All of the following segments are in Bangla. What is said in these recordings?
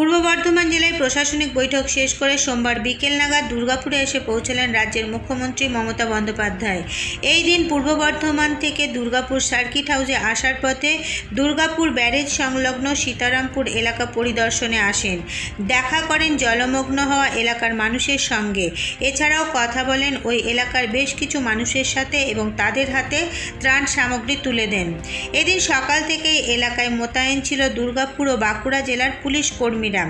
পূর্ব বর্ধমান জেলায় প্রশাসনিক বৈঠক শেষ করে সোমবার বিকেল নাগাদ দুর্গাপুরে এসে পৌঁছলেন রাজ্যের মুখ্যমন্ত্রী মমতা বন্দ্যোপাধ্যায়। এই দিন পূর্ব বর্ধমান থেকে দুর্গাপুর সার্কিট হাউসে আসার পথে দুর্গাপুর ব্যারেজ সংলগ্ন সীতারামপুর এলাকা পরিদর্শনে আসেন। দেখা করেন জলমগ্ন হওয়া এলাকার মানুষের সঙ্গে। এছাড়াও কথা বলেন ওই এলাকার বেশ কিছু মানুষের সাথে এবং তাদের হাতে ত্রাণ সামগ্রী তুলে দেন। এদিন সকাল থেকেই এলাকায় মোতায়েন ছিল দুর্গাপুর ও বাঁকুড়া জেলার পুলিশ কর্মীরা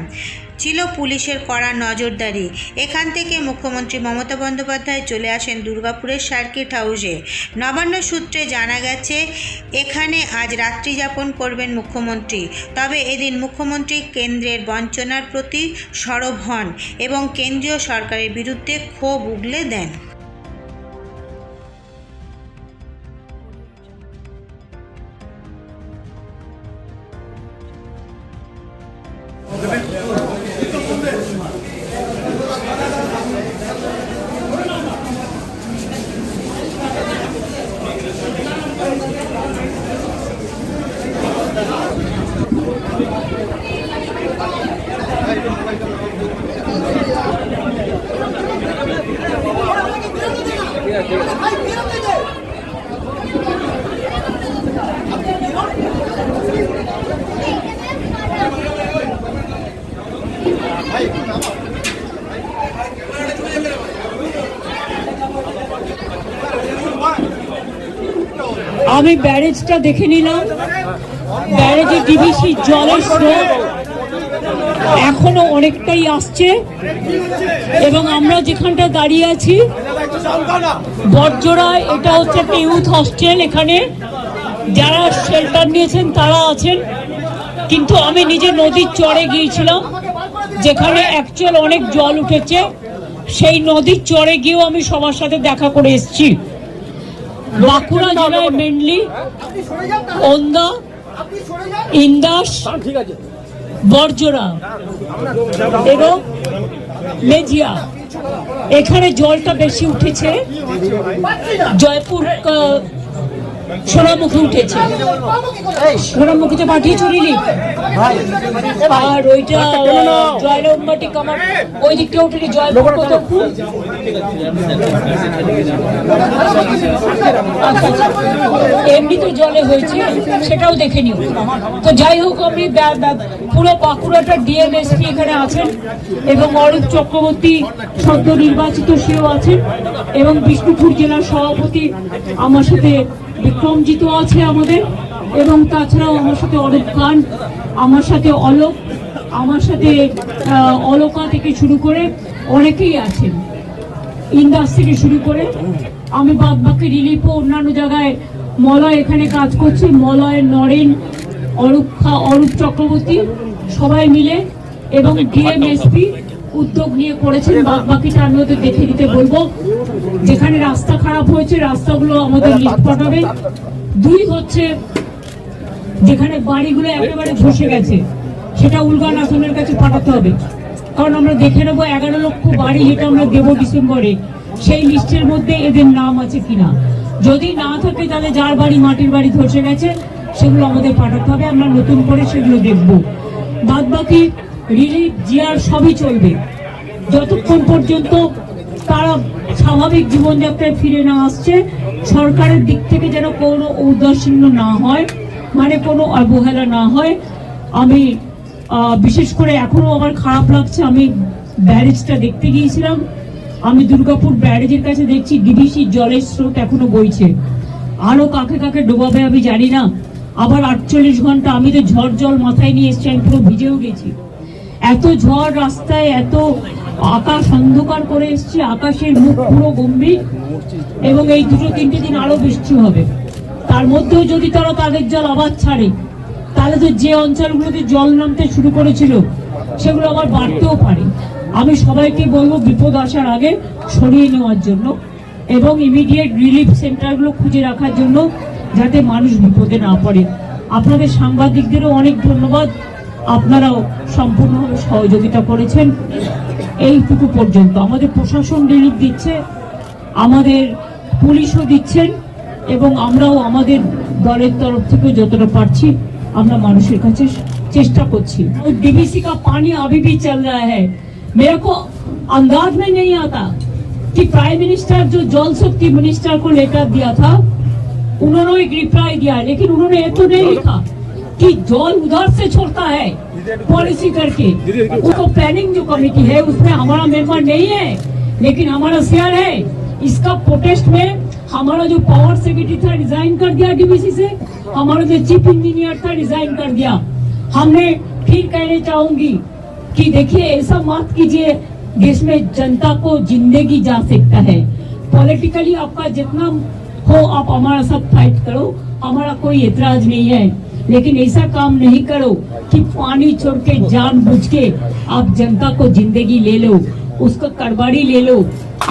ছিল পুলিশের কড়া নজরদারি। এখান থেকে মুখ্যমন্ত্রী মমতা বন্দ্যোপাধ্যায় চলে আসেন দুর্গাপুরের সার্কিট হাউসে। নবান্ন সূত্রে জানা গেছে, এখানে আজ রাত্রি যাপন করবেন মুখ্যমন্ত্রী। তবে এদিন মুখ্যমন্ত্রী কেন্দ্রের বঞ্চনার প্রতি সরব হন এবং কেন্দ্রীয় সরকারের বিরুদ্ধে ক্ষোভ উগলে দেন। আমি ব্যারেজটা দেখে নিলাম। ব্যারেজে ডিবিসি জলের স্রোত এখনও অনেকটাই আসছে এবং আমরা যেখানটা দাঁড়িয়ে আছি বটজোড়া এটা হচ্ছে একটা ইউথ হস্টেল এখানে। যারা শেল্টার নিয়েছেন, তারা আছেন। কিন্তু আমি নিজে নদীর চরে গিয়েছিলাম, যেখানে অ্যাকচুয়াল অনেক জল উঠেছে। সেই নদীর চরে গিয়েও আমি সবার সাথে দেখা করে এসেছি। বাঁকুড়া জেলায় মেনলি ওন্দা ইন্দাস বর্জরা এবং মেজিয়া। এখানে জলটা বেশি উঠেছে। জয়পুর সোনামুখী উঠেছে। সোনামুখীতে পাঠিয়ে চলিনি আর ওইটা জয়লম্বাটি কামার ওই দিকটা উঠেনি জয়পুর কোতমপুর এমনি তো জলে হয়েছে সেটাও দেখে নিও। তো যাই হোক আমি পুরো বাঁকুড়াটা ডিএমএসপি এখানে আছেন এবং অরূপ চক্রবর্তী সদ্য নির্বাচিত সেও আছেন এবং বিষ্ণুপুর জেলার সভাপতি আমার সাথে বিক্রমজিৎ আছে আমাদের এবং তাছাড়াও আমার সাথে অরূপ খান আমার সাথে অলোক আমার সাথে অলকা থেকে শুরু করে অনেকেই আছেন। ইন্দাস থেকে শুরু করে আমি বাদ বাকি ও অন্যান্য জায়গায় মলয় এখানে কাজ করছে মলয় নরেন অরূপ খা- অরূপ চক্রবর্তী সবাই মিলে এবং ডিএমএসপি উদ্যোগ নিয়ে করেছেন বাদ বাকিটা আমি ওদের দেখে দিতে বলব। যেখানে রাস্তা খারাপ হয়েছে, রাস্তাগুলো আমাদের লিফট পাঠাবে। দুই হচ্ছে, যেখানে বাড়িগুলো একেবারে ধসে গেছে, সেটা উলগান আসনের কাছে পাঠাতে হবে। কারণ আমরা দেখে নেব, এগারো লক্ষ বাড়ি যেটা আমরা দেবো ডিসেম্বরে, সেই লিস্টের মধ্যে এদের নাম আছে কিনা। যদি না থাকে, তাহলে যার বাড়ি মাটির বাড়ি ধসে গেছে, সেগুলো আমাদের পাঠাতে হবে। আমরা নতুন করে সেগুলো দেখব। বাদ বাকি রিলিফ জিয়ার সবই চলবে। যতক্ষণ পর্যন্ত তারা স্বাভাবিক জীবনযাত্রায় ফিরে না আসছে, সরকারের দিক থেকে যেন কোনো ঔদাসীন্য না হয় মানে কোনো অবহেলা না হয়। আমি বিশেষ করে এখনও আমার খারাপ লাগছে, আমি ব্যারেজটা দেখতে গিয়েছিলাম। আমি দুর্গাপুর ব্যারেজের কাছে দেখছি ডিবিসি জলের স্রোত এখনও বইছে। আরও কাকে কাকে ডোবাবে আমি জানি না। আবার আটচল্লিশ ঘণ্টা আমি তো ঝড় জল মাথায় নিয়ে এসছি, আমি পুরো ভিজেও গেছি। এত ঝড় রাস্তায়, এত আকাশ অন্ধকার করে এসছে, আকাশের মুখ পুরো গম্ভীর, এবং এই দুটো তিনটে দিন আরও বৃষ্টি হবে। তার মধ্যেও যদি তারা তাদের জল আবার ছাড়ে, তাহলে তো যে অঞ্চলগুলোতে জল নামতে শুরু করেছিল, সেগুলো আবার বাড়তেও পারে। আমি সবাইকে বলব, বিপদ আসার আগে সরিয়ে নেওয়ার জন্য এবং ইমিডিয়েট রিলিফ সেন্টারগুলো খুঁজে রাখার জন্য যাতে মানুষ বিপদে না পড়ে। আপনাদের সাংবাদিকদেরও অনেক ধন্যবাদ। আপনারাও সম্পূর্ণভাবে সহযোগিতা করেছেন এইটুকু পর্যন্ত আমাদের প্রশাসন রিলিফ দিচ্ছে আমাদের পুলিশও দিচ্ছেন এবং আমরাও আমাদের দলের তরফ থেকে যতটা পারছি আমরা মানুষের কাছে चेष्टा করছি डीबीसी का पानी अभी भी चल रहा है मेरे को अंदाज में नहीं आता कि प्राइम मिनिस्टर जो जल शक्ति मिनिस्टर को लेटर दिया था उन्होंने एक रिप्लाई दिया है लेकिन उन्होंने ये तो नहीं लिखा कि जल उधर से छोड़ता है पॉलिसी करके। उसको प्लानिंग जो कमेटी है, उसमें हमारा मेंबर नहीं है, लेकिन हमारा शेयर है। इसका प्रोटेस्ट में हमारा जो पावर सेक्रेटरी था रिजाइन कर दिया डीबीसी से। हमारा जो चीफ इंजीनियर था रिजाइन कर दिया। हमने फिर कहने चाहूँगी कि देखिए, ऐसा मत कीजिए, देश में जनता को ज़िंदगी जा सकता है। पॉलिटिकली आपका जितना हो, आप हमारा सब फाइट करो। हमारा कोई एतराज़ नहीं है। लेकिन ऐसा काम नहीं करो कि पानी छोड़ के जान बुझ के आप जनता को जिंदगी ले लो उसको कड़बाड़ी ले लो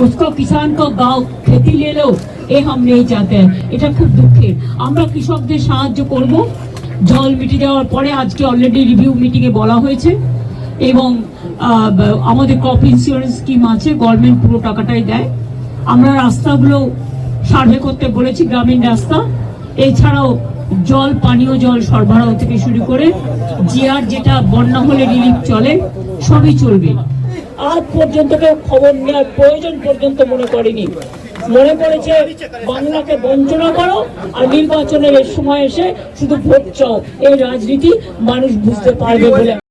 उसको किसान को गाँव खेती ले लो এ हम नहीं चाहते हैं এটা খুব দুঃখের আমরা কৃষকদের সাহায্য করব জল মিটে যাওয়ার পরে আজকে অলরেডি রিভিউ মিটিং এ বলা হয়েছে এবং আহ, ব- আমাদের ক্রপ ইন্স্যুরেন্স স্কিম আছে গভর্নমেন্ট পুরো টাকাটাই দেয় আমরা রাস্তাগুলো সার্ভে করতে বলেছি গ্রামীণ রাস্তা এছাড়াও জল, পানীয় জল সরবরাহ থেকে শুরু করে জিয়ার যেটা বন্যা হলে রিলিফ চলে, সবই চলবে। আজ পর্যন্ত কেউ খবর নেওয়ার প্রয়োজন পর্যন্ত মনে করেনি। মনে করেছে, বাংলাকে বঞ্চনা করো আর নির্বাচনের সময় এসে শুধু ভোট চাও। এই রাজনীতি মানুষ বুঝতে পারবে বলে